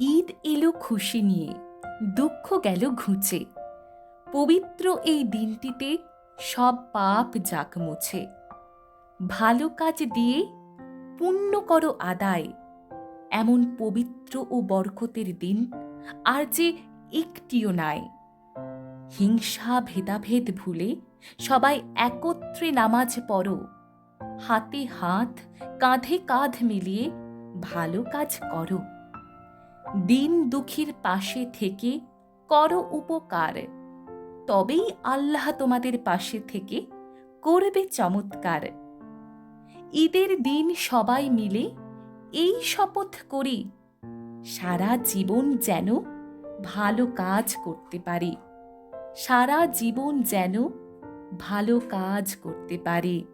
ঈদ এলো খুশি নিয়ে, দুঃখ গেল ঘুচে। পবিত্র এই দিনটিতে সব পাপ যাক মুছে। ভালো কাজ দিয়ে পুণ্য করো আদায়। এমন পবিত্র ও বরকতের দিন আর যে একটিও নাই। হিংসা ভেদাভেদ ভুলে সবাই একত্রে নামাজ পড়ো। হাতে হাত, কাঁধে কাঁধ মিলিয়ে ভালো কাজ করো। দিন দুঃখীর পাশে থেকে করো উপকার। তবেই আল্লাহ তোমাদের পাশে থেকে করবে চমৎকার। ঈদের দিন সবাই মিলে এই শপথ করি, সারা জীবন যেন ভালো কাজ করতে পারি। সারা জীবন যেন ভালো কাজ করতে পারি।